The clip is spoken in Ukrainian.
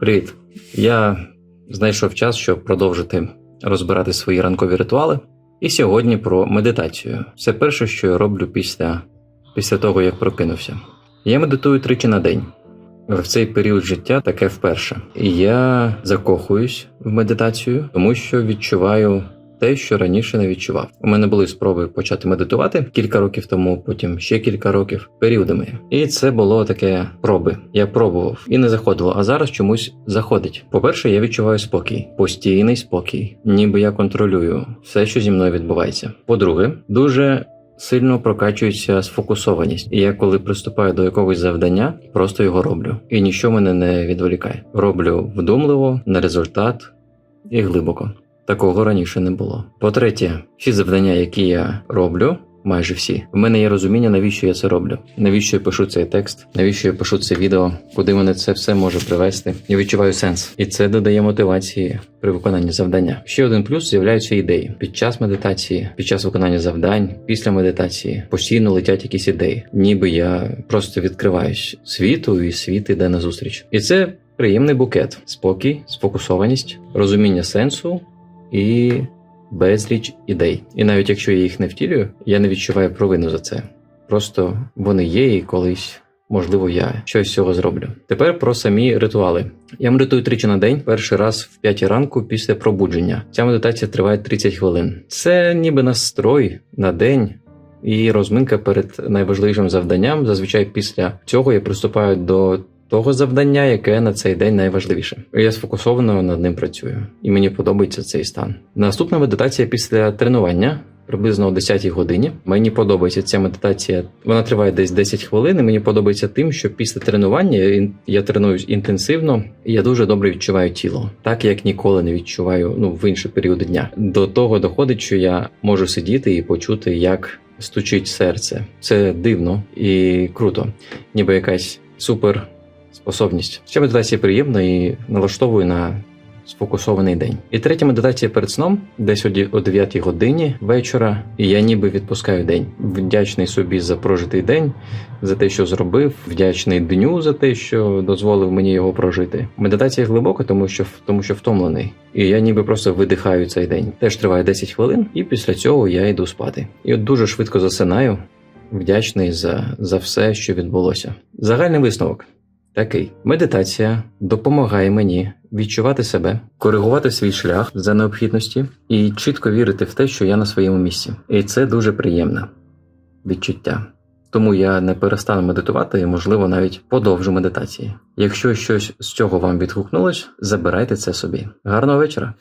Привіт! Я знайшов час, щоб продовжити розбирати свої ранкові ритуали. І сьогодні про медитацію. Це перше, що я роблю після, після того, як прокинувся. Я медитую тричі на день. В цей період життя таке вперше. І я закохуюсь в медитацію, тому що відчуваю те, що раніше не відчував. У мене були спроби почати медитувати кілька років тому, потім ще кілька років періодами. І це було таке проби. Я пробував і не заходило. А зараз чомусь заходить. По-перше, я відчуваю спокій, постійний спокій, ніби я контролюю все, що зі мною відбувається. По-друге, дуже сильно прокачується сфокусованість. І я, коли приступаю до якогось завдання, просто його роблю. І нічого мене не відволікає. Роблю вдумливо, на результат і глибоко. Такого раніше не було. По-третє, всі завдання, які я роблю, майже всі, в мене є розуміння, навіщо я це роблю, навіщо я пишу цей текст, навіщо я пишу це відео, куди мене це все може привести. Я відчуваю сенс, і це додає мотивації при виконанні завдання. Ще один плюс з'являються ідеї під час медитації, під час виконання завдань, після медитації постійно летять якісь ідеї, ніби я просто відкриваюсь світу, і світ іде назустріч. І це приємний букет, спокій, сфокусованість, розуміння сенсу і безліч ідей. І навіть якщо я їх не втілюю, я не відчуваю провину за це. Просто вони є і колись. Можливо, я щось з цього зроблю. Тепер про самі ритуали. Я медитую тричі на день, перший раз в 5 ранку після пробудження. Ця медитація триває 30 хвилин. Це ніби настрой на день і розминка перед найважливішим завданням. Зазвичай після цього я приступаю до того завдання, яке на цей день найважливіше. Я сфокусовано над ним працюю, і мені подобається цей стан. Наступна медитація після тренування. Приблизно о 10 годині. Мені подобається ця медитація. Вона триває десь 10 хвилин. і Мені подобається тим, що після тренування я- тренуюсь інтенсивно, і я дуже добре відчуваю тіло, так як ніколи не відчуваю ну в інші періоди дня. До того доходить, що я можу сидіти і почути, як стучить серце. Це дивно і круто, ніби якась супер способність. Ця медитація приємна і налаштовує на сфокусований день. І третя медитація перед сном, десь о о 9 годині вечора, і я ніби відпускаю день. Вдячний собі за прожитий день, за те, що зробив, вдячний дню за те, що дозволив мені його прожити. Медитація глибока, тому що тому що втомлений. І я ніби просто видихаю цей день. Теж триває 10 хвилин, і після цього я йду спати. І от дуже швидко засинаю, вдячний за, за все, що відбулося. Загальний висновок. Такий медитація допомагає мені відчувати себе, коригувати свій шлях за необхідності і чітко вірити в те, що я на своєму місці. І це дуже приємне відчуття. Тому я не перестану медитувати і, можливо, навіть подовжу медитації. Якщо щось з цього вам відгукнулось, забирайте це собі. Гарного вечора!